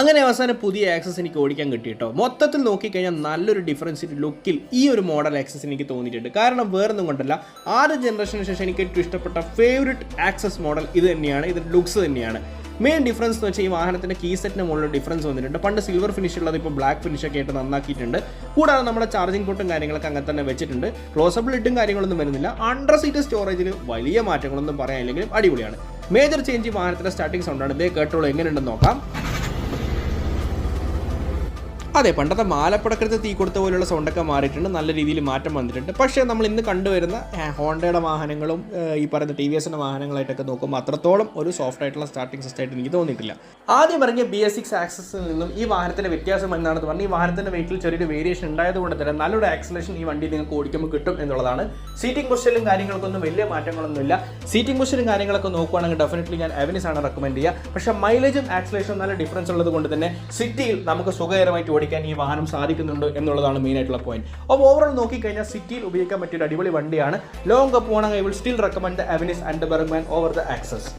അങ്ങനെ അവസാനം പുതിയ ആക്സസ് എനിക്ക് ഓടിക്കാൻ കിട്ടി കേട്ടോ മൊത്തത്തിൽ നോക്കിക്കഴിഞ്ഞാൽ നല്ലൊരു ഡിഫറൻസ് ലുക്കിൽ ഈ ഒരു മോഡൽ ആക്സസ് എനിക്ക് തോന്നിയിട്ടുണ്ട്. കാരണം വേറൊന്നും കൊണ്ടല്ല ആറ് ജനറേഷന് ശേഷം എനിക്ക് ഏറ്റവും ഇഷ്ടപ്പെട്ട ഫേവററ്റ് ആക്സസ് മോഡൽ ഇത് തന്നെയാണ് ഇതിന്റെ ലുക്സ് തന്നെയാണ്. മെയിൻ ഡിഫറൻസ് എന്ന് വെച്ചാൽ ഈ വാഹനത്തിന്റെ കീ സെറ്റിന് മുകളിൽ ഡിഫറൻസ് വന്നിട്ടുണ്ട്. പണ്ട് സിൽവർ ഫിനിഷ് ഉള്ളത് ഇപ്പോൾ ബ്ലാക്ക് ഫിനിഷ് ഒക്കെ ആയിട്ട് നന്നാക്കിയിട്ടുണ്ട്. കൂടാതെ നമ്മുടെ ചാർജിംഗ് പോർട്ടും കാര്യങ്ങളൊക്കെ അങ്ങനെ തന്നെ വെച്ചിട്ടുണ്ട്. ക്ലോസബിൾ ഇട്ടും കാര്യങ്ങളൊന്നും വരുന്നില്ല. അണ്ടർ സീറ്റ് സ്റ്റോറേജിൽ വലിയ മാറ്റങ്ങളൊന്നും പറയാനില്ലെങ്കിലും അടിപൊളിയാണ്. മേജർ ചേഞ്ച് ഈ വാഹനത്തിന്റെ സ്റ്റാർട്ടിംഗ് സൗണ്ടാണ് ഇതേ കേട്ടോളൂ എങ്ങനെയുണ്ടെന്ന് നോക്കാം. അതെ പണ്ടത്തെ മാലപ്പടക്കരത്ത് തീ കൊടുത്ത പോലുള്ള സൗണ്ടൊക്കെ മാറിയിട്ടുണ്ട്. നല്ല രീതിയിൽ മാറ്റം വന്നിട്ടുണ്ട്. പക്ഷേ നമ്മൾ ഇന്ന് കണ്ടുവരുന്ന ഹോണ്ടയുടെ വാഹനങ്ങളും ഈ പറയുന്ന ടി വി എസിന്റെ വാഹനങ്ങളായിട്ടൊക്കെ നോക്കുമ്പോൾ അത്രത്തോളം ഒരു സോഫ്റ്റ് ആയിട്ടുള്ള സ്റ്റാർട്ടിംഗ് സിസ്റ്റമായിട്ട് എനിക്ക് തോന്നിയിട്ടില്ല. ആദ്യം പറഞ്ഞ ബി എസ് സിക്സ് ആക്സസിൽ നിന്നും ഈ വാഹനത്തിന്റെ വ്യത്യാസം എന്താണെന്ന് പറഞ്ഞാൽ ഈ വാഹനത്തിന്റെ വെഹിക്കിൾ ചെറിയൊരു വേരിയേഷൻ ഉണ്ടായതുകൊണ്ട് തന്നെ നല്ലൊരു ആക്സലേഷൻ ഈ വണ്ടി നിങ്ങൾക്ക് ഓടിക്കുമ്പോൾ കിട്ടും എന്നുള്ളതാണ്. സീറ്റിംഗ് പൊസിഷനിലും കാര്യങ്ങൾക്കൊന്നും വലിയ മാറ്റങ്ങളൊന്നുമില്ല. സീറ്റിംഗ് പൊസിഷനും കാര്യങ്ങളൊക്കെ നോക്കുവാണെങ്കിൽ ഡെഫിനറ്റ്ലി ഞാൻ എവനിസ് ആണ് റെക്കമെൻഡ് ചെയ്യുക. പക്ഷേ മൈലേജും ആക്സലേഷനും നല്ല ഡിഫറൻസ് ഉള്ളത് കൊണ്ട് തന്നെ സിറ്റിയിൽ നമുക്ക് സുഖകരമായിട്ട് ഓടിക്കാൻ ഈ വാഹനം സാധിക്കുന്നുണ്ട് എന്നുള്ളതാണ് മെയിൻ ആയിട്ടുള്ള പോയിന്റ് അപ്പോൾ ഓവറോൾ നോക്കിക്കഴിഞ്ഞാൽ സിറ്റിയിൽ ഉപയോഗിക്കാൻ പറ്റിയ അടിപൊളി വണ്ടിയാണ്. ലോങ് കപ്പ് പോകണമെങ്കിൽ I will still recommend the Avenis and Burgman over the Access